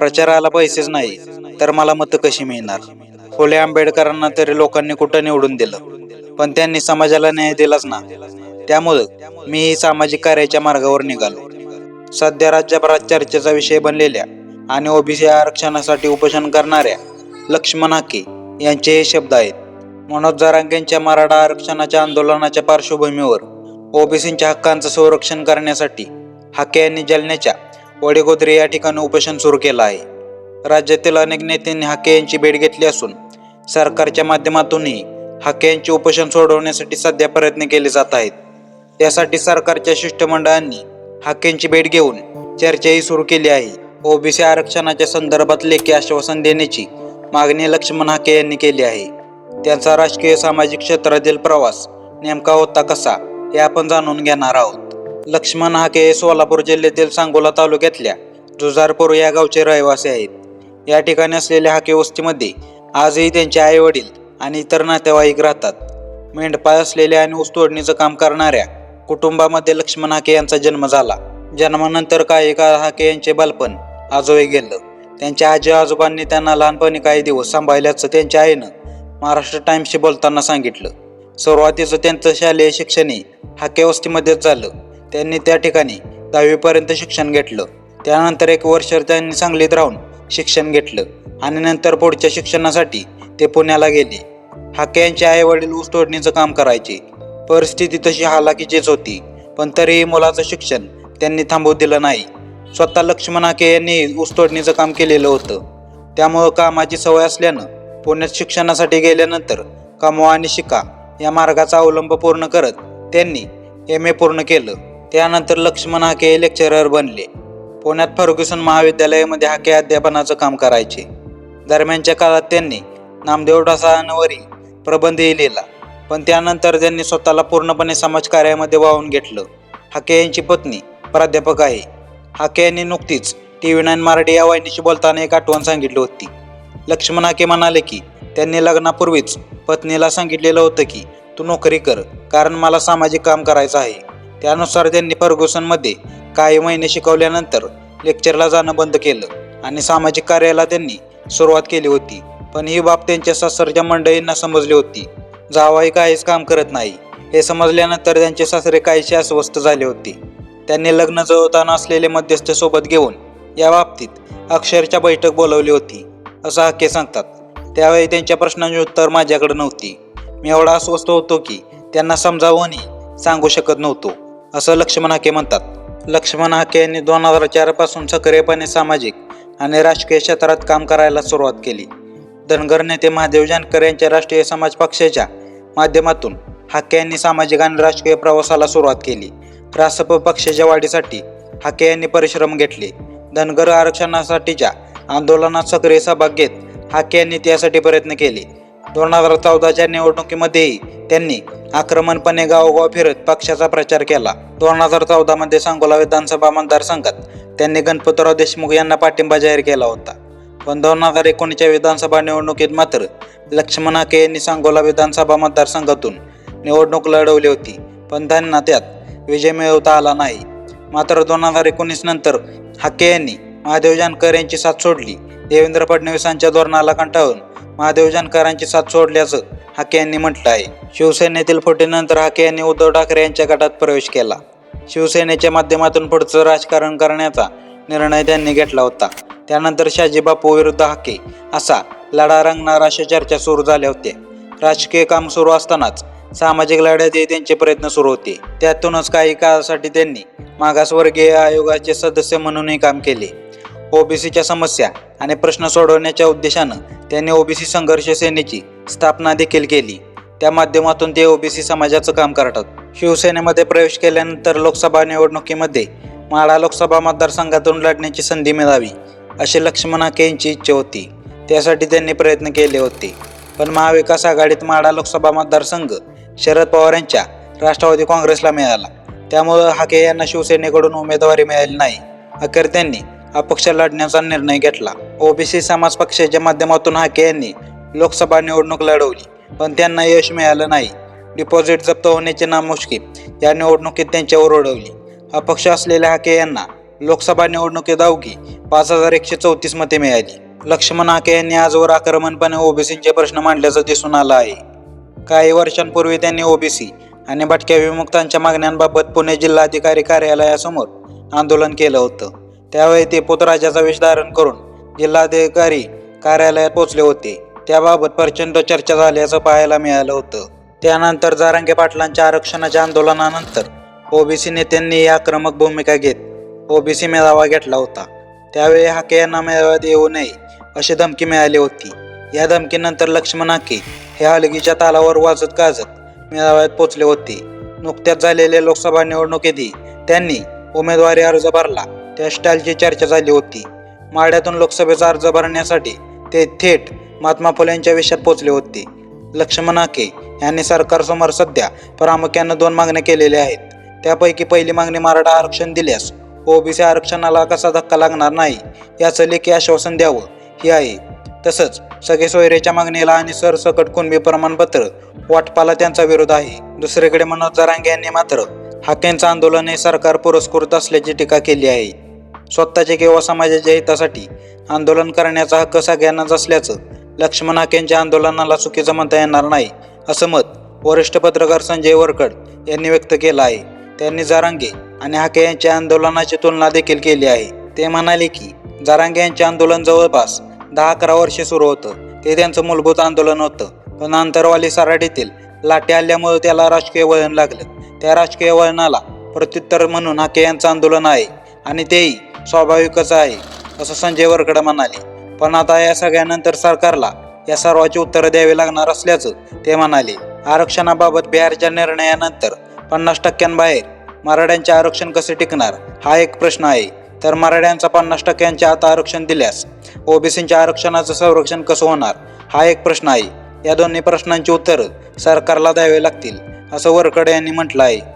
प्रचाराला पैसेच नाही तर मला मतं कशी मिळणार? फुले आंबेडकरांना तरी लोकांनी कुठं निवडून दिलं? पण त्यांनी समाजाला न्याय दिलाच ना. त्यामुळं मी सामाजिक कार्याच्या मार्गावर निघालो. सध्या राज्यभरात चर्चेचा विषय बनलेल्या आणि ओबीसी आरक्षणासाठी उपोषण करणाऱ्या लक्ष्मण हाके यांचे हे शब्द आहेत. मनोज जारांगेंच्या मराठा आरक्षणाच्या आंदोलनाच्या पार्श्वभूमीवर ओबीसींच्या हक्कांचं संरक्षण करण्यासाठी हाके यांनी जालन्याच्या वडेगोद्रे या ठिकाणी उपोषण सुरू केलं आहे. राज्यातील अनेक नेत्यांनी हाके यांची भेट घेतली असून सरकारच्या माध्यमातूनही हाके यांचे उपोषण सोडवण्यासाठी सध्या प्रयत्न केले जात आहेत. त्यासाठी सरकारच्या शिष्टमंडळांनी हाकेंची भेट घेऊन चर्चाही सुरू केली आहे. ओबीसी आरक्षणाच्या संदर्भात लेखी आश्वासन देण्याची मागणी लक्ष्मण हाके यांनी केली आहे. त्यांचा राजकीय सामाजिक क्षेत्रातील प्रवास नेमका होता कसा हे आपण जाणून घेणार आहोत. लक्ष्मण हाके हे सोलापूर जिल्ह्यातील सांगोला तालुक्यातल्या जुजारपूर या गावचे रहिवासी आहेत. या ठिकाणी असलेल्या हाके वस्तीमध्ये आजही त्यांचे आई वडील आणि इतर नातेवाईक राहतात. मेंढपाळ असलेल्या आणि ऊस तोडणीचं काम करणाऱ्या कुटुंबामध्ये लक्ष्मण हाके यांचा जन्म झाला. जन्मानंतर काही काळ हाके यांचे बालपण आजोळी गेलं. त्यांच्या आजी आजोबांनी त्यांना लहानपणी काही दिवस सांभाळल्याचं त्यांच्या आईनं महाराष्ट्र टाइम्सशी बोलताना सांगितलं. सुरुवातीचं त्यांचं शालेय शिक्षणही हाके वस्तीमध्येच झालं. त्यांनी त्या ठिकाणी दहावीपर्यंत शिक्षण घेतलं. त्यानंतर एक वर्ष त्यांनी सांगलीत राहून शिक्षण घेतलं आणि नंतर पुढच्या शिक्षणासाठी ते पुण्याला गेले. हाके यांचे आई वडील ऊस तोडणीचं काम करायचे. परिस्थिती तशी हालाकीचीच होती पण तरीही मुलाचं शिक्षण त्यांनी थांबवू दिलं नाही. स्वतः लक्ष्मण हाके यांनी ऊस तोडणीचं काम केलेलं होतं. त्यामुळं कामाची सवय असल्यानं पुण्यात शिक्षणासाठी गेल्यानंतर कमवा आणि शिका या मार्गाचा अवलंब पूर्ण करत त्यांनी एम ए पूर्ण केलं. त्यानंतर लक्ष्मण हाके हे लेक्चरर बनले. पुण्यात फर्ग्युसन महाविद्यालयामध्ये हाके अध्यापनाचं काम करायचे. दरम्यानच्या काळात त्यांनी नामदेव ढसाळांवरील प्रबंधही लिहिला. पण त्यानंतर त्यांनी स्वतःला पूर्णपणे समाजकार्यामध्ये वाहून घेतलं. हाके यांची पत्नी प्राध्यापक आहे. हाके यांनी नुकतीच टी व्ही नाईन मराठी या वाहिनीशी बोलताना एक आठवण सांगितली होती. लक्ष्मण हाके म्हणाले की त्यांनी लग्नापूर्वीच पत्नीला सांगितलेलं होतं की तू नोकरी कर कारण मला सामाजिक काम करायचं आहे. त्यानुसार त्यांनी फर्ग्युसनमध्ये काही महिने शिकवल्यानंतर लेक्चरला जाणं बंद केलं आणि सामाजिक कार्याला त्यांनी सुरुवात केली होती. पण ही बाब त्यांच्या सासरच्या मंडळींना समजली होती. जावाई काहीच काम करत नाही. हे समजल्यानंतर त्यांचे सासरे काहीसे अस्वस्थ झाले होते. त्यांनी लग्न जवळताना असलेले मध्यस्थ सोबत घेऊन या बाबतीत अक्षरच्या बैठक बोलवली होती. असं हक्के सांगतात. त्यावेळी त्यांच्या प्रश्नांची उत्तर माझ्याकडे नव्हती. मी एवढा अस्वस्थ होतो की त्यांना समजावूनही सांगू शकत नव्हतो. असं लक्ष्मण हाके म्हणतात. लक्ष्मण हाके यांनी दोन हजार चारपासून सक्रियपणे सामाजिक आणि राजकीय क्षेत्रात काम करायला सुरुवात केली. धनगर नेते महादेव जानकर यांच्या राष्ट्रीय समाज पक्षाच्या माध्यमातून हाके यांनी सामाजिक आणि राजकीय प्रवासाला सुरुवात केली. रासप पक्षाच्या वाढीसाठी हाके यांनी परिश्रम घेतले. धनगर आरक्षणासाठीच्या आंदोलनात सक्रिय सहभाग घेत हाके यांनी त्यासाठी प्रयत्न केले. दोन हजार चौदाच्या निवडणुकीमध्येही त्यांनी आक्रमणपणे गावोगाव फिरत पक्षाचा प्रचार केला. दोन हजार चौदामध्ये सांगोला विधानसभा मतदारसंघात त्यांनी गणपतराव देशमुख यांना पाठिंबा जाहीर केला होता. पण दोन हजार एकोणीसच्या विधानसभा निवडणुकीत मात्र लक्ष्मण हाके यांनी सांगोला विधानसभा मतदारसंघातून निवडणूक लढवली होती. पण त्यांना त्यात विजय मिळवता आला नाही. मात्र दोन हजार एकोणीस नंतर हाके यांनी महादेव जानकर यांची साथ सोडली. देवेंद्र फडणवीसांच्या धोरणाला कंटाळून महादेव जानकरांची साथ सोडल्याचं हाके यांनी म्हटलं आहे. शिवसेनेतील फुटीनंतर हाके यांनी उद्धव ठाकरे यांच्या गटात प्रवेश केला. शिवसेनेच्या माध्यमातून पुढचं राजकारण करण्याचा निर्णय त्यांनी घेतला होता. त्यानंतर शाजी बापू विरुद्ध हाके असा लढा रंगणार अशा चर्चा सुरू झाल्या होत्या राजकीय काम सुरू असतानाच सामाजिक लढ्यातही त्यांचे प्रयत्न सुरू होते. त्यातूनच काही काळासाठी त्यांनी मागासवर्गीय आयोगाचे सदस्य म्हणूनही काम केले. ओबीसीच्या समस्या आणि प्रश्न सोडवण्याच्या उद्देशानं त्यांनी ओबीसी संघर्ष सेनेची स्थापना देखील केली. त्या माध्यमातून ते ओबीसी समाजाचं काम करतात. शिवसेनेमध्ये प्रवेश केल्यानंतर लोकसभा निवडणुकीमध्ये माढा लोकसभा मतदारसंघातून लढण्याची संधी मिळावी अशी लक्ष्मण हाके यांची इच्छा होती. त्यासाठी त्यांनी प्रयत्न केले होते. पण महाविकास आघाडीत माढा लोकसभा मतदारसंघ शरद पवार यांच्या राष्ट्रवादी काँग्रेसला मिळाला. त्यामुळं हाके यांना शिवसेनेकडून उमेदवारी मिळाली नाही. अखेर त्यांनी अपक्ष लढण्याचा निर्णय घेतला. ओबीसी समाज पक्षाच्या माध्यमातून हाके यांनी लोकसभा निवडणूक लढवली पण त्यांना यश मिळालं नाही. डिपॉझिट जप्त होण्याची नामुष्की या निवडणुकीत त्यांच्यावर ओढवली. अपक्ष असलेल्या हाके यांना लोकसभा निवडणुकीत अवघी पाच हजार एकशे चौतीस मते मिळाली. लक्ष्मण हाके यांनी आजवर आक्रमणपणे ओबीसीचे प्रश्न मांडल्याचं दिसून आलं आहे. काही वर्षांपूर्वी त्यांनी ओबीसी आणि भटक्या विमुक्तांच्या मागण्यांबाबत पुणे जिल्हाधिकारी कार्यालयासमोर आंदोलन केलं होतं. त्यावेळी ते पुतराजाचा वेश धारण करून जिल्हाधिकारी कार्यालयात पोहोचले होते. त्याबाबत प्रचंड चर्चा झाल्याचं पाहायला मिळालं होतं. त्यानंतर जारांगे पाटलांच्या आरक्षणाच्या आंदोलनानंतर ओबीसी नेत्यांनी ही आक्रमक भूमिका घेत ओबीसी मेळावा घेतला होता. त्यावेळी हाके यांना मेळाव्यात येऊ नये अशी धमकी मिळाली होती. या धमकीनंतर लक्ष्मण हाके हे हलगीच्या तालावर वाजत गाजत मेळाव्यात पोचले होते. नुकत्याच झालेल्या लोकसभा निवडणुकीतही त्यांनी उमेदवारी अर्ज भरला. त्या स्टाईलची चर्चा झाली होती. माड्यातून लोकसभेचा अर्ज भरण्यासाठी ते थेट महात्मा फुले यांच्या विषयात पोचले होते. लक्ष्मण हाके यांनी सरकारसमोर सध्या प्रामुख्यानं दोन मागण्या केलेल्या आहेत. त्यापैकी पहिली मागणी मराठा आरक्षण दिल्यास ओबीसी आरक्षणाला कसा धक्का लागणार नाही याचं लेखी आश्वासन द्यावं ही आहे. तसंच सगळे सोयरेच्या मागणीला आणि सरसकट कुणबी प्रमाणपत्र वाटपाला त्यांचा विरोध आहे. दुसरीकडे मनोज जरांगे यांनी मात्र हाकेंचं आंदोलन हे सरकार पुरस्कृत असल्याची टीका केली आहे. स्वतःचे किंवा समाजाच्या हितासाठी आंदोलन करण्याचा हक्क सगळ्यांनाच असल्याचं लक्ष्मण हाकेंच्या आंदोलनाला चुकीचं म्हणता येणार नाही असं मत वरिष्ठ पत्रकार संजय वरकड यांनी व्यक्त केलं आहे. त्यांनी जारांगे आणि हाके यांच्या आंदोलनाची तुलना देखील केली आहे. ते म्हणाले की जारांगे यांचे आंदोलन जवळपास दहा अकरा वर्षे सुरू होतं. ते त्यांचं मूलभूत आंदोलन होतं. पण आंतरवाली सराटीतील लाटे आल्यामुळे त्याला राजकीय वळण लागलं. त्या राजकीय वळणाला प्रत्युत्तर म्हणून हाके यांचं आंदोलन आहे आणि तेही स्वाभाविकच आहे असं संजय वरकडे म्हणाले. पण आता या सगळ्यानंतर सरकारला या सर्वाची उत्तरं द्यावी लागणार असल्याचं ते म्हणाले. आरक्षणाबाबत बिहारच्या निर्णयानंतर पन्नास टक्क्यांबाहेर मराठ्यांचे आरक्षण कसे टिकणार हा एक प्रश्न आहे. तर मराठ्यांचा पन्नास टक्क्यांच्या आता आरक्षण दिल्यास ओबीसींच्या आरक्षणाचं संरक्षण कसं होणार हा एक प्रश्न आहे. या दोन्ही प्रश्नांची उत्तरं सरकारला द्यावी लागतील असं वरकडे यांनी म्हटलं आहे.